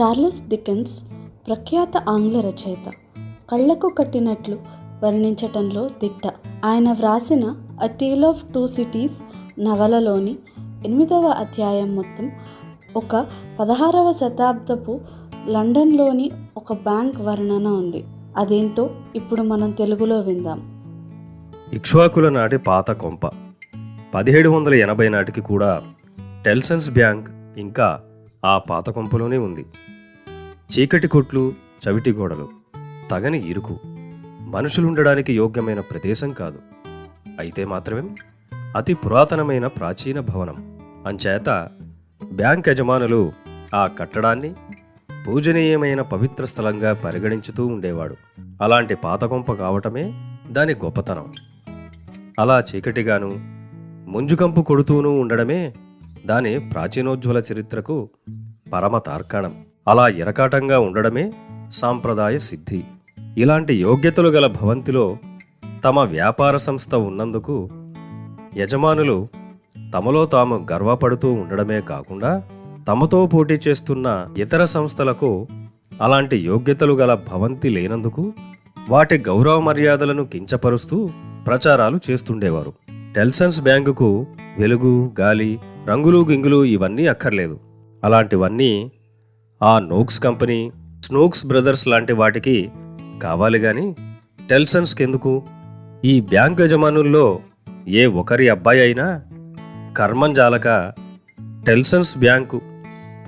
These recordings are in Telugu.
చార్లెస్ డికెన్స్ ప్రఖ్యాత ఆంగ్ల రచయిత. కళ్ళకు కట్టినట్లు వర్ణించటంలో దిట్ట. ఆయన వ్రాసిన a tale of two cities నవలలోని ఎనిమిదవ అధ్యాయం మొత్తం ఒక పదహారవ శతాబ్దపు లండన్లోని ఒక బ్యాంక్ వర్ణన ఉంది. అదేంటో ఇప్పుడు మనం తెలుగులో విందాం. ఇక్ష్వాకుల నాటి పాత కొంప. పదిహేడు వందల ఎనభై నాటికి కూడా టెల్సన్స్ బ్యాంక్ ఇంకా ఆ పాత కొంపలోనే ఉంది. చీకటి కొట్లు చవిటి గోడలు తగని ఇరుకు మనుషులుండడానికి యోగ్యమైన ప్రదేశం కాదు. అయితే మాత్రమే అతి పురాతనమైన ప్రాచీన భవనం. అంచేత బ్యాంక్ యజమానులు ఆ కట్టడాన్ని పూజనీయమైన పవిత్ర స్థలంగా పరిగణించుతూ ఉండేవాడు. అలాంటి పాతకొంప కావటమే దాని గొప్పతనం. అలా చీకటిగాను ముంజుకంపు కొడుతూనూ ఉండడమే దాని ప్రాచీనోజ్వల చరిత్రకు పరమ తార్కాణం. అలా ఇరకాటంగా ఉండడమే సాంప్రదాయ సిద్ధి. ఇలాంటి యోగ్యతలు గల భవంతిలో తమ వ్యాపార సంస్థ ఉన్నందుకు యజమానులు తమలో తాము గర్వపడుతూ ఉండడమే కాకుండా తమతో పోటీ చేస్తున్న ఇతర సంస్థలకు అలాంటి యోగ్యతలు గల భవంతి లేనందుకు వాటి గౌరవ మర్యాదలను కించపరుస్తూ ప్రచారాలు చేస్తుండేవారు. టెల్సన్స్ బ్యాంకుకు వెలుగు గాలి రంగులు గింగులు ఇవన్నీ అక్కర్లేదు. అలాంటివన్నీ ఆ నోక్స్ కంపెనీ స్నోక్స్ బ్రదర్స్ లాంటి వాటికి కావాలి కానీ టెల్సన్స్కి ఎందుకు ఈ బ్యాంక్ యజమానుల్లో ఏ ఒకరి అబ్బాయి అయినా కర్మం జాలక టెల్సన్స్ బ్యాంకు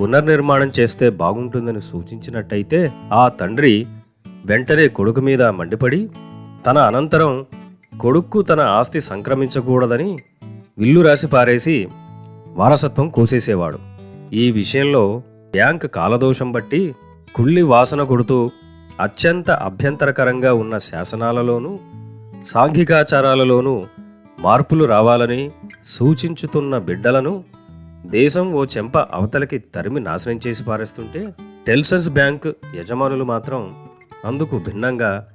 పునర్నిర్మాణం చేస్తే బాగుంటుందని సూచించినట్టయితే ఆ తండ్రి వెంటనే కొడుకు మీద మండిపడి తన అనంతరం కొడుక్కు తన ఆస్తి సంక్రమించకూడదని విల్లు రాసి పారేసి వారసత్వం కోసేసేవాడు. ఈ విషయంలో బ్యాంక్ కాలదోషం బట్టి కుళ్ళి వాసన కొడుతూ అత్యంత అభ్యంతరకరంగా ఉన్న శాసనాలలోనూ సాంఘికాచారాలలోనూ మార్పులు రావాలని సూచించుతున్న బిడ్డలను దేశం ఓ చెంప అవతలకి తరిమి నాశనం చేసి పారేస్తుంటే టెల్సన్స్ బ్యాంక్ యజమానులు మాత్రం అందుకు భిన్నంగా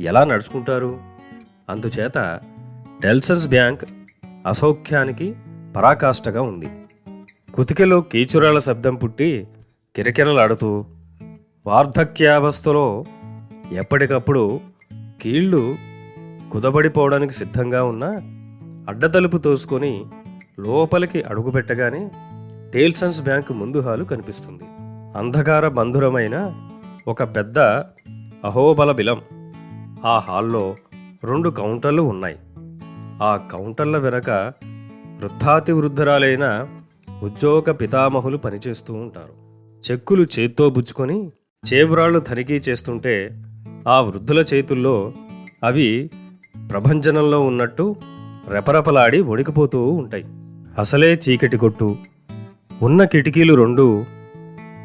ఎలా నడుచుకుంటారు? అందుచేత టెల్సన్స్ బ్యాంక్ అసౌఖ్యానికి పరాకాష్ఠగా ఉంది. కుతికెలో కీచురాల శబ్దం పుట్టి కిరకిరలాడుతూ వార్ధక్యావస్థలో ఎప్పటికప్పుడు కీళ్ళు కుదబడిపోవడానికి సిద్ధంగా ఉన్న అడ్డతలుపు తోసుకొని లోపలికి అడుగుపెట్టగానే టేల్సన్స్ బ్యాంక్ ముందు హాలు కనిపిస్తుంది. అంధకార బంధురమైన ఒక పెద్ద అహోబల బిలం ఆ హాల్లో రెండు కౌంటర్లు ఉన్నాయి. ఆ కౌంటర్ల వెనక వృద్ధాతి వృద్ధురాలైన ఉద్యోగ పితామహులు పనిచేస్తూ ఉంటారు. చెక్కులు చేత్తో బుచ్చుకొని చేబురాళ్ళు తనిఖీ చేస్తుంటే ఆ వృద్ధుల చేతుల్లో అవి ప్రభంజనంలో ఉన్నట్టు రెపరెపలాడి వణికిపోతూ ఉంటాయి. అసలే చీకటి కొట్టు. ఉన్న కిటికీలు రెండు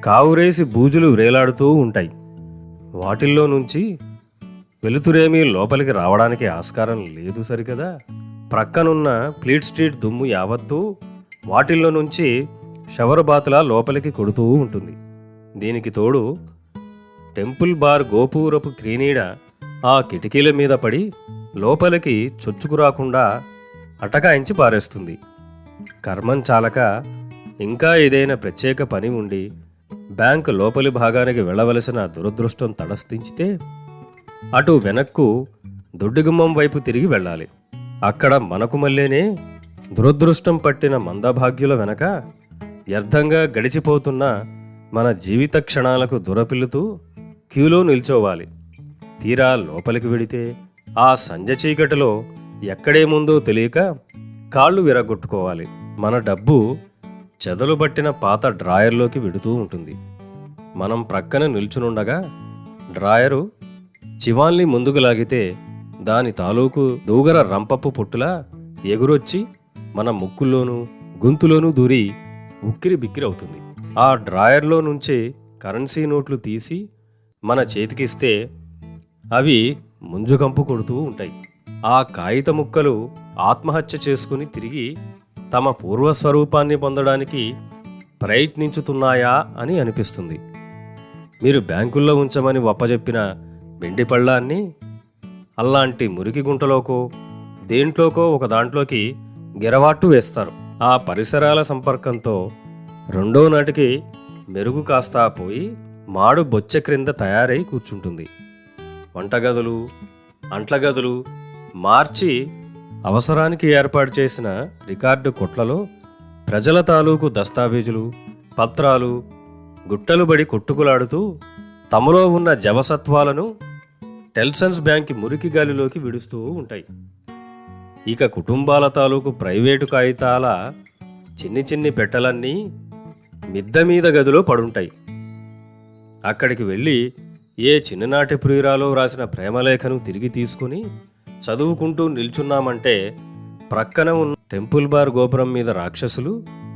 కావురేసి బూజులు వేలాడుతూ ఉంటాయి. వాటిల్లో నుంచి వెలుతురేమీ లోపలికి రావడానికి ఆస్కారం లేదు సరికదా? ప్రక్కనున్న ప్లీట్ స్ట్రీట్ దుమ్ము యావత్తూ వాటిల్లో నుంచి షవర్ బాతులా లోపలికి కొడుతూ ఉంటుంది. దీనికి తోడు టెంపుల్ బార్ గోపూరపు క్రీనీడ ఆ కిటికీల మీద పడి లోపలికి చొచ్చుకురాకుండా అటకాయించి పారేస్తుంది. కర్మం చాలక ఇంకా ఏదైనా ప్రత్యేక పని ఉండి బ్యాంకు లోపలి భాగానికి వెళ్ళవలసిన దురదృష్టం తటస్థించితే అటు వెనక్కు దొడ్డిగుమ్మం వైపు తిరిగి వెళ్ళాలి. అక్కడ మనకు మళ్ళీనే దురదృష్టం పట్టిన మందభాగ్యుల వెనక వ్యర్థంగా గడిచిపోతున్న మన జీవిత క్షణాలకు దురపిల్లుతూ క్యూలో నిల్చోవాలి. తీరా లోపలికి వెడితే ఆ సంజ చీకటిలో ఎక్కడేముందో తెలియక కాళ్ళు విరగొట్టుకోవాలి. మన డబ్బు చెదలు పట్టిన పాత డ్రాయర్లోకి వెడుతూ ఉంటుంది. మనం ప్రక్కన నిల్చునుండగా డ్రాయరు చివాల్ని ముందుకు లాగితే దాని తాలూకు దూగర రంపపు పొట్టులా ఎగురొచ్చి మన ముక్కుల్లోనూ గొంతులోనూ దూరి ఉక్కిరి బిక్కిరి అవుతుంది. ఆ డ్రాయర్లో నుంచే కరెన్సీ నోట్లు తీసి మన చేతికిస్తే అవి ముంజుకంపు కొడుతూ ఉంటాయి. ఆ కాగిత ముక్కలు ఆత్మహత్య చేసుకుని తిరిగి తమ పూర్వస్వరూపాన్ని పొందడానికి ప్రయత్నించుతున్నాయా అని అనిపిస్తుంది. మీరు బ్యాంకుల్లో ఉంచమని వప్పజెప్పిన వెండి పళ్ళాన్ని అలాంటి మురికి గుంటలోకో దేంట్లోకో ఒక దాంట్లోకి గిరవాటు వేస్తారు. ఆ పరిసరాల సంపర్కంతో రెండో నాటికి మెరుగు కాస్తా పోయి మాడు బొచ్చ క్రింద తయారై కూర్చుంటుంది. వంటగదులు అంట్లగదులు మార్చి అవసరానికి ఏర్పాటు చేసిన రికార్డు కొట్లలో ప్రజల తాలూకు దస్తావేజులు పత్రాలు గుట్టలు బడి కొట్టుకులాడుతూ తమలో ఉన్న జవసత్వాలను టెల్సన్స్ బ్యాంక్ మురికి గాలిలోకి విడుస్తూ ఉంటాయి. ఇక కుటుంబాల తాలూకు ప్రైవేటు కాగితాల చిన్ని చిన్ని పెట్టలన్నీ మిద్ద మీద గదిలో పడుంటాయి. అక్కడికి వెళ్ళి ఏ చిన్ననాటి ప్రియురాలో రాసిన ప్రేమలేఖను తిరిగి తీసుకుని చదువుకుంటూ నిల్చున్నామంటే ప్రక్కన ఉన్న టెంపుల్ బార్ గోపురం మీద రాక్షసులు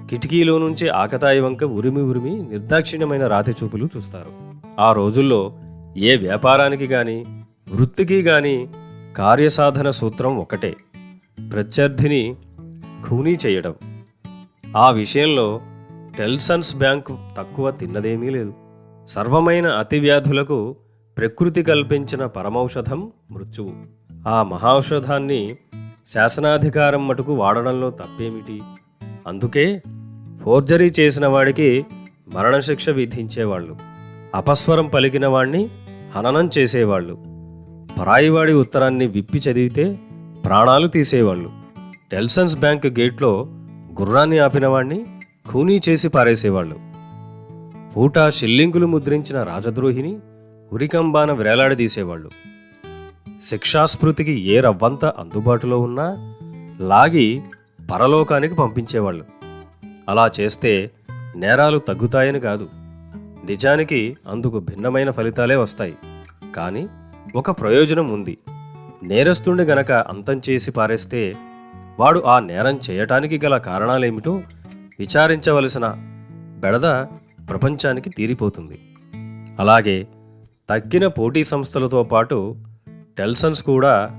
కిటికీలో నుంచి ఆకతాయి వంక ఉరిమి ఉరిమి నిర్దాక్షిణ్యమైన రాతి చూపులు చూస్తారు. ఆ రోజుల్లో ఏ వ్యాపారానికి కానీ వృత్తికి గాని కార్యసాధన సూత్రం ఒకటే. ప్రత్యర్థిని ఖూనీ చేయడం. ఆ విషయంలో టెల్సన్స్ బ్యాంకు తక్కువ తిన్నదేమీ లేదు. సర్వమైన అతివ్యాధులకు ప్రకృతి కల్పించిన పరమౌషధం మృత్యువు. ఆ మహాఔషధాన్ని శాసనాధికారం మటుకు వాడడంలో తప్పేమిటి? అందుకే ఫోర్జరీ చేసిన వాడికి మరణశిక్ష విధించేవాళ్ళు. అపస్వరం పలికిన వాణ్ణి హననం చేసేవాళ్ళు. పరాయివాడి ఉత్తరాన్ని విప్పి చదివితే ప్రాణాలు తీసేవాళ్ళు. టెల్సన్స్ బ్యాంక్ గేట్లో గుర్రాన్ని ఆపిన వాణ్ణి ఖూనీ చేసి పారేసేవాళ్ళు. పూట షిల్లింగులు ముద్రించిన రాజద్రోహిని ఉరికంబాన వేలాడదీసేవాళ్ళు. శిక్షాస్మృతికి ఏ రవ్వంత అందుబాటులో ఉన్నా లాగి పరలోకానికి పంపించేవాళ్ళు. అలా చేస్తే నేరాలు తగ్గుతాయని కాదు. నిజానికి అందుకు భిన్నమైన ఫలితాలే వస్తాయి. కానీ ఒక ప్రయోజనం ఉంది. నేరస్తుణ్ణి గనక అంతం చేసి పారేస్తే వాడు ఆ నేరం చేయటానికి గల కారణాలేమిటో విచారించవలసిన బెడద ప్రపంచానికి తీరిపోతుంది. అలాగే తగ్గిన పోటీ సంస్థలతో పాటు టెల్సన్స్ కూడా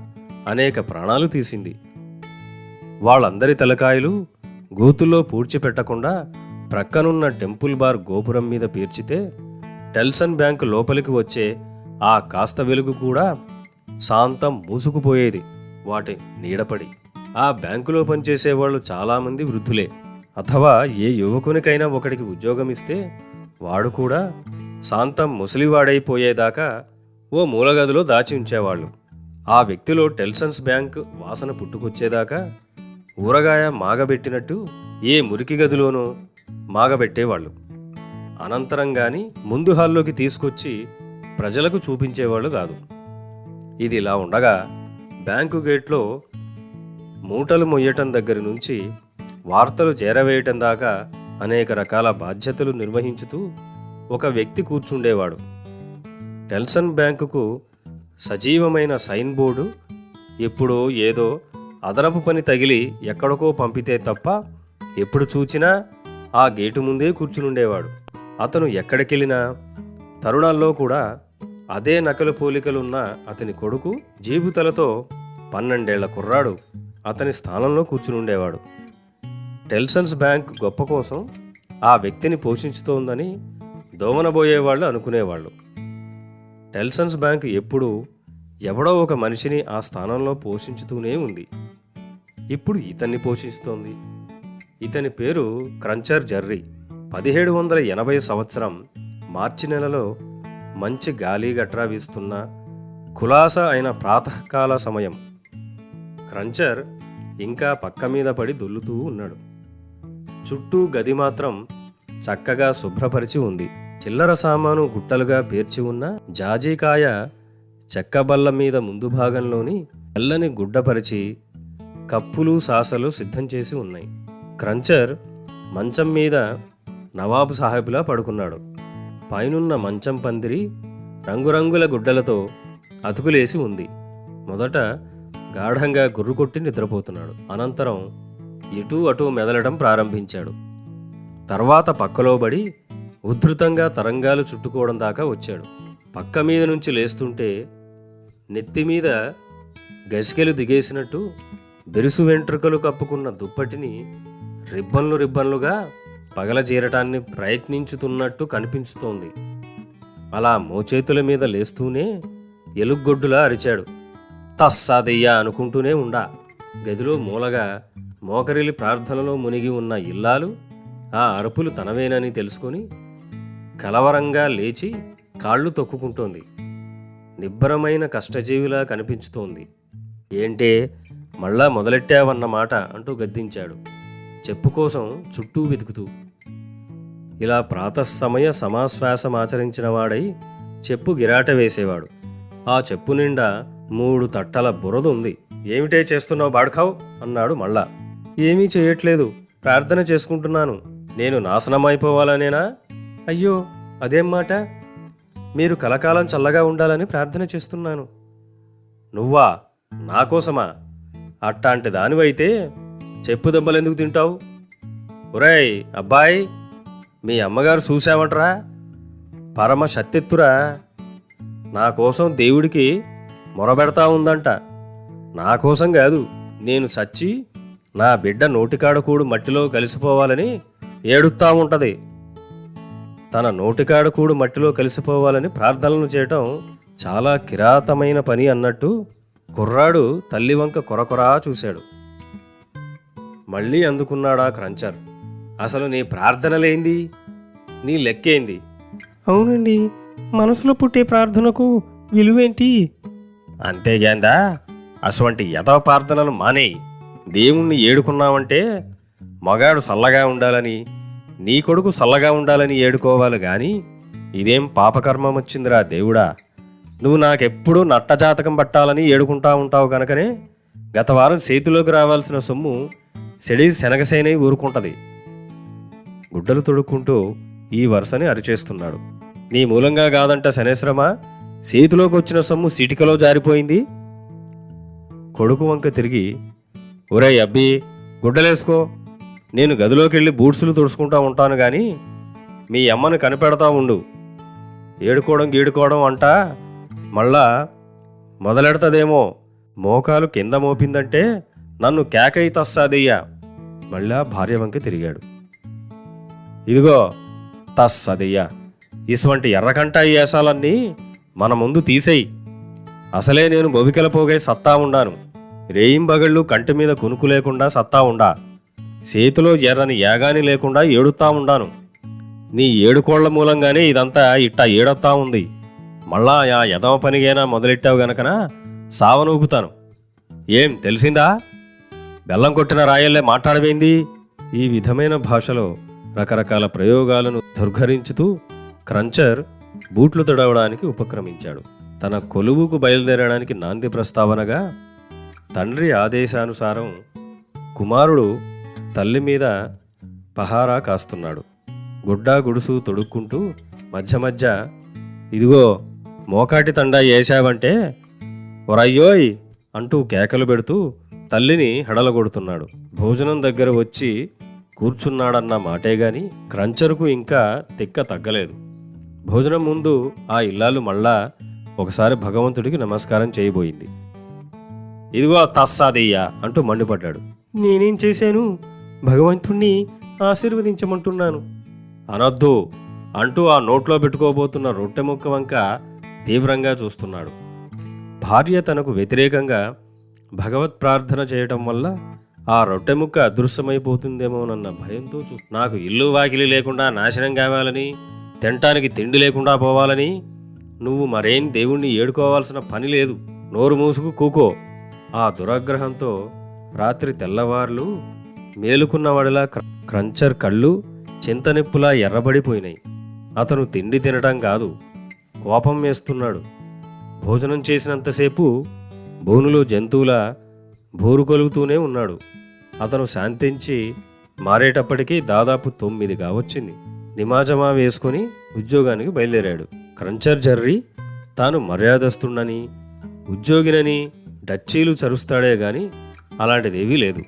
అనేక ప్రాణాలు తీసింది. వాళ్ళందరి తలకాయలు గోతుల్లో పూడ్చిపెట్టకుండా ప్రక్కనున్న టెంపుల్ బార్ గోపురం మీద పీర్చితే టెల్సన్ బ్యాంకు లోపలికి వచ్చే ఆ కాస్త వెలుగు కూడా శాంతం మూసుకుపోయేది వాటి నీడపడి. ఆ బ్యాంకులో పనిచేసేవాళ్ళు చాలామంది వృద్ధులే. అథవా ఏ యువకునికైనా ఒకడికి ఉద్యోగం ఇస్తే వాడు కూడా శాంతం ముసలివాడైపోయేదాకా ఓ మూలగదిలో దాచి ఉంచేవాళ్ళు. ఆ వ్యక్తిలో టెల్సన్స్ బ్యాంక్ వాసన పుట్టుకొచ్చేదాకా ఊరగాయ మాగబెట్టినట్టు ఏ మురికి గదిలోనూ మాగబెట్టేవాళ్ళు. అనంతరం గాని ముందు హాల్లోకి తీసుకొచ్చి ప్రజలకు చూపించేవాళ్ళు కాదు. ఇది ఇలా ఉండగా బ్యాంకు గేట్లో మూటలు మొయ్యటం దగ్గర నుంచి వార్తలు చేరవేయటం దాకా అనేక రకాల బాధ్యతలు నిర్వహించుతూ ఒక వ్యక్తి కూర్చుండేవాడు. టెల్సన్ బ్యాంకుకు సజీవమైన సైన్ బోర్డు ఎప్పుడో ఏదో అదనపు పని తగిలి ఎక్కడికో పంపితే తప్ప ఎప్పుడు చూచినా ఆ గేటు ముందే కూర్చునుండేవాడు. అతను ఎక్కడికెళ్ళినా తరుణాల్లో కూడా అదే నకలు పోలికలున్న అతని కొడుకు జీబుతలతో పన్నెండేళ్ళ కుర్రాడు అతని స్థానంలో కూర్చునుండేవాడు. టెల్సన్స్ బ్యాంక్ గొప్ప కోసం ఆ వ్యక్తిని పోషించుతోందని దోమనబోయేవాళ్ళు అనుకునేవాళ్ళు. టెల్సన్స్ బ్యాంక్ ఎప్పుడూ ఎవడో ఒక మనిషిని ఆ స్థానంలో పోషించుతూనే ఉంది. ఇప్పుడు ఇతన్ని పోషిస్తోంది ఇతని పేరు క్రంచర్ జర్రీ. పదిహేడు వందల ఎనభై సంవత్సరం మార్చి నెలలో మంచి గాలి గట్రా వీస్తున్న కులాస అయిన ప్రాతకాల సమయం. క్రంచర్ ఇంకా పక్క మీద పడి దొల్లుతూ ఉన్నాడు. చుట్టూ గది మాత్రం చక్కగా శుభ్రపరిచి ఉంది. చిల్లర సామాను గుట్టలుగా పేర్చి ఉన్న జాజీకాయ చెక్క బల్ల మీద ముందు భాగంలోని తెల్లని గుడ్డపరిచి కప్పులు సాసలు సిద్ధం చేసి ఉన్నాయి. క్రంచర్ మంచం మీద నవాబు సాహెబ్లా పడుకున్నాడు. పైనున్న మంచం పందిరి రంగురంగుల గుడ్డలతో అతుకులేసి ఉంది. మొదట గాఢంగా గుర్రుకొట్టి నిద్రపోతున్నాడు. అనంతరం ఇటూ అటూ మెదలడం ప్రారంభించాడు. తర్వాత పక్కలోబడి ఉధృతంగా తరంగాలు చుట్టుకోవడం దాకా వచ్చాడు. పక్క మీద నుంచి లేస్తుంటే నెత్తి మీద గసికెలు దిగేసినట్టు బెరుసు వెంట్రుకలు కప్పుకున్న దుప్పటిని రిబ్బన్లు రిబ్బన్లుగా పగలజీరటాన్ని ప్రయత్నించుతున్నట్టు కనిపించుతోంది. అలా మోచేతుల మీద లేస్తూనే ఎలుగొడ్డులా అరిచాడు. తస్సాదయ్యా అనుకుంటూనే ఉండా. గదిలో మూలగా మోకరిలి ప్రార్థనలో మునిగి ఉన్న ఇల్లాలు ఆ అరుపులు తనవేనని తెలుసుకొని కలవరంగా లేచి కాళ్ళు తొక్కుకుంటోంది. నిబ్బరమైన కష్టజీవిలా కనిపించుతోంది. ఏంటే మళ్ళా మొదలెట్టావన్నమాట అంటూ గద్దించాడు. చెప్పు కోసం చుట్టూ వెతుకుతూ ఇలా ప్రాతస్సమయ సమాశ్వాసం చెప్పు గిరాట వేసేవాడు. ఆ చెప్పు నిండా మూడు తట్టల బురద ఉంది ఏమిటే చేస్తున్నావు బాడుకావు అన్నాడు మళ్ళా. ఏమీ చేయట్లేదు. ప్రార్థన చేసుకుంటున్నాను. నేను నాశనం అయిపోవాలనేనా అయ్యో అదేం మాట? మీరు కలకాలం చల్లగా ఉండాలని ప్రార్థన చేస్తున్నాను. నువ్వా? నా కోసమా? అట్టాంటి దానివైతే చెప్పు దెబ్బలెందుకు తింటావు? ఒరేయ్ అబ్బాయి మీ అమ్మగారు చూసావంటరా పరమ సత్యత్తురా. నా కోసం దేవుడికి మొరబెడతా ఉందంట. నా కోసం కాదు నేను చచ్చి నా బిడ్డ నోటికాడకూడు మట్టిలో కలిసిపోవాలని ఏడుస్తా ఉంటుంది. తన నోటికాడకూడు మట్టిలో కలిసిపోవాలని ప్రార్థనలు చేయటం చాలా కిరాతమైన పని అన్నట్టు కుర్రాడు తల్లి వంక కొరకొరా చూశాడు. మళ్ళీ అందుకున్నాడా క్రంచర్. అసలు నీ ప్రార్థనలేంది? నీ లెక్కేంది? అవునండి మనసులో పుట్టే ప్రార్థనకు విలువేంటి? అంతేగాందా అటువంటి యథవ ప్రార్థనలు మానేయి. దేవుణ్ణి ఏడుకున్నావంటే మగాడు సల్లగా ఉండాలని నీ కొడుకు సల్లగా ఉండాలని ఏడుకోవాలి గాని ఇదేం పాపకర్మం వచ్చిందిరా దేవుడా? నువ్వు నాకెప్పుడూ నట్టజాతకం పట్టాలని ఏడుకుంటా ఉంటావు కనుకనే గత వారం చేతిలోకి రావాల్సిన సొమ్ము సెడి శనగసేనై ఊరుకుంటది. గుడ్డలు తొడుక్కుంటూ ఈ వరుసని అరిచేస్తున్నాడు. నీ మూలంగా కాదంట శనేశ్రమ చేతిలోకి వచ్చిన సొమ్ము సిటికలో జారిపోయింది. కొడుకు వంక తిరిగి ఒరే అబ్బి గుడ్డలేసుకో. నేను గదిలోకి వెళ్ళి బూట్సులు తుడుచుకుంటా ఉంటాను కానీ మీ అమ్మను కనిపెడతా ఉండు. ఏడుకోవడం గీడుకోవడం అంట మళ్ళా మొదలెడతదేమో. మోకాలు కింద మోపిందంటే నన్ను కేకయి తస్సాదయ్యా. మళ్ళా భార్య వంక తిరిగాడు. ఇదిగో తస్ అదయ్యా ఇటువంటి ఎర్రకంట వేసాలన్నీ మన ముందు తీసేయి. అసలే నేను బొబికల పోగే సత్తా ఉండాను. రేయింబగళ్ళు కంటి మీద కునుకు లేకుండా సత్తా ఉండా. చేతిలో ఎర్రని ఏగాని లేకుండా ఏడుతా ఉండాను. నీ ఏడుకోళ్ళ మూలంగానే ఇదంతా ఇట్టా ఏడొత్తా ఉంది. మళ్ళా ఆ యదమ పనిగైనా మొదలెట్టావు గనకన? సావనూగుతాను. ఏం తెలిసిందా? బెల్లం కొట్టిన రాయల్లే మాట్లాడబోయింది ఈ విధమైన భాషలో రకరకాల ప్రయోగాలను దుర్ఘరించుతూ క్రంచర్ బూట్లు తడవడానికి ఉపక్రమించాడు. తన కొలువుకు బయలుదేరడానికి నాంది ప్రస్తావనగా తండ్రి ఆదేశానుసారం కుమారుడు తల్లి మీద పహారా కాస్తున్నాడు. గుడ్డా గుడుసు తొడుక్కుంటూ మధ్య మధ్య ఇదిగో మోకాటి తండా వేశావంటే ఒరయ్యోయ్ అంటూ కేకలు పెడుతూ తల్లిని హడలగొడుతున్నాడు. భోజనం దగ్గర వచ్చి కూర్చున్నాడన్న మాటే గాని క్రంచరుకు ఇంకా తిక్క తగ్గలేదు. భోజనం ముందు ఆ ఇల్లాలు మళ్ళా ఒకసారి భగవంతుడికి నమస్కారం చేయబోయింది. ఇదిగో తస్సాదయ్యా అంటూ మండిపడ్డాడు. నేనేం చేశాను? భగవంతుణ్ణి ఆశీర్వదించమంటున్నాను. అనొద్దు అంటూ ఆ నోట్లో పెట్టుకోబోతున్న రొట్టె ముక్క వంక తీవ్రంగా చూస్తున్నాడు. భార్య తనకు వ్యతిరేకంగా భగవత్ ప్రార్థన చేయటం వల్ల ఆ రొట్టె ముక్క అదృశ్యమైపోతుందేమోనన్న భయంతో చూ నాకు ఇల్లు వాకిలి లేకుండా నాశనం కావాలని తినటానికి తిండి లేకుండా పోవాలని నువ్వు మరేం దేవుణ్ణి ఏడుకోవాల్సిన పని లేదు. నోరు మూసుకు కూకో. ఆ దురాగ్రహంతో రాత్రి తెల్లవార్లు మేలుకున్నవాడిలా క్రంచర్ కళ్ళు చింతనిప్పులా ఎర్రబడిపోయినాయి. అతను తిండి తినటం కాదు కోపం వేస్తున్నాడు. భోజనం చేసినంతసేపు బోనులో జంతువుల బోరు కొలుగుతూనే ఉన్నాడు. అతను శాంతించి మారేటప్పటికీ దాదాపు తొమ్మిది కావచ్చింది. నిమాజమా వేసుకొని ఉద్యోగానికి బయలుదేరాడు. క్రంచర్ జర్రీ తాను మర్యాదస్తున్నని ఉద్యోగినని డచ్చీలు చరుస్తాడే గాని అలాంటిదేవీ లేదు.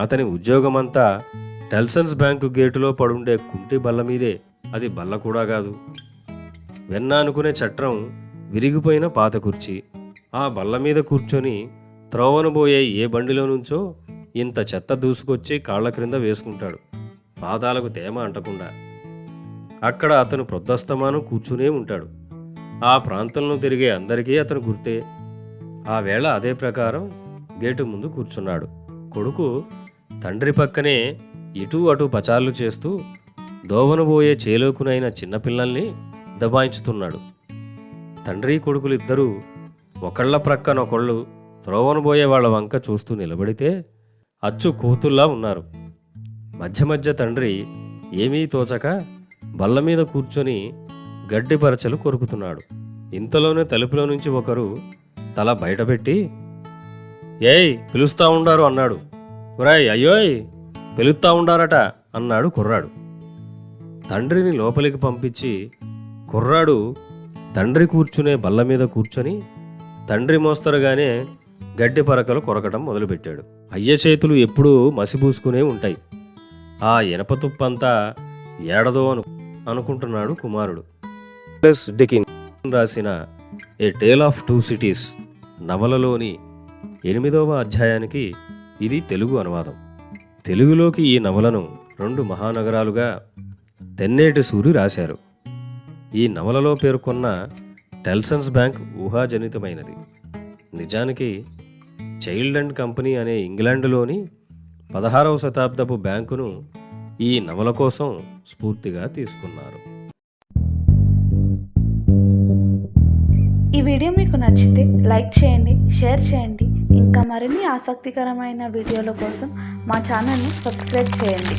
అతని ఉద్యోగమంతా టెల్సన్స్ బ్యాంకు గేటులో పడుండే కుంటి బల్ల మీదే. అది బల్ల కూడా కాదు. వెన్న అనుకునే చట్రం విరిగిపోయిన పాత కుర్చీ. ఆ బల్ల మీద కూర్చొని త్రోవను పోయే ఏ బండిలో నుంచో ఇంత చెత్త దూసుకొచ్చి కాళ్ళ క్రింద వేసుకుంటాడు. పాదాలకు తేమ అంటకుండా. అక్కడ అతను ప్రొద్దస్తమానం కూర్చునే ఉంటాడు. ఆ ప్రాంతంలో తిరిగే అందరికీ అతను గుర్తే. ఆ వేళ అదే ప్రకారం గేటు ముందు కూర్చున్నాడు. కొడుకు తండ్రి పక్కనే ఇటూ అటు పచార్లు చేస్తూ దోవనబోయే చేలోకునైన చిన్నపిల్లల్ని దబాయించుతున్నాడు. తండ్రి కొడుకులిద్దరూ ఒకళ్ళ ప్రక్కనొకళ్ళు త్రోవనబోయే వాళ్ళ వంక చూస్తూ నిలబడితే అచ్చు కూతుల్లా ఉన్నారు. మధ్య మధ్య తండ్రి ఏమీ తోచక బల్ల మీద కూర్చొని గడ్డి పరచలు కొరుకుతున్నాడు. ఇంతలోనే తలుపులో నుంచి ఒకరు తల బయటపెట్టి ఏయ్ పిలుస్తా ఉండారు అన్నాడు. ఒరాయ్ అయ్యోయ్ పిలుస్తా ఉండారట అన్నాడు కుర్రాడు. తండ్రిని లోపలికి పంపించి కుర్రాడు తండ్రి కూర్చునే బల్ల మీద కూర్చొని తండ్రి మోస్తరుగానే గడ్డి పరకలు కొరకడం మొదలుపెట్టాడు. అయ్య చేతులు ఎప్పుడూ మసిబూసుకునే ఉంటాయి. ఆ ఇనప తుప్పంతా ఏడదో అను అనుకుంటున్నాడు కుమారుడు. డికిన్ రాసిన a tale of two cities నవలలోని ఎనిమిదవ అధ్యాయానికి ఇది తెలుగు అనువాదం. తెలుగులోకి ఈ నవలను రెండు మహానగరాలుగా తెన్నేటి సూరి రాశారు. ఈ నవలలో పేర్కొన్న టెల్సన్స్ బ్యాంక్ ఊహాజనితమైనది. నిజానికి చైల్డ్ అండ్ కంపెనీ అనే ఇంగ్లాండ్లోని పదహారవ శతాబ్దపు బ్యాంకును ఈ నవల కోసం స్ఫూర్తిగా తీసుకున్నారు. ఈ వీడియో మీకు నచ్చితే లైక్ చేయండి షేర్ చేయండి ఇంకా మరిన్ని ఆసక్తికరమైన వీడియోల కోసం మా ఛానల్ని సబ్స్క్రైబ్ చేయండి.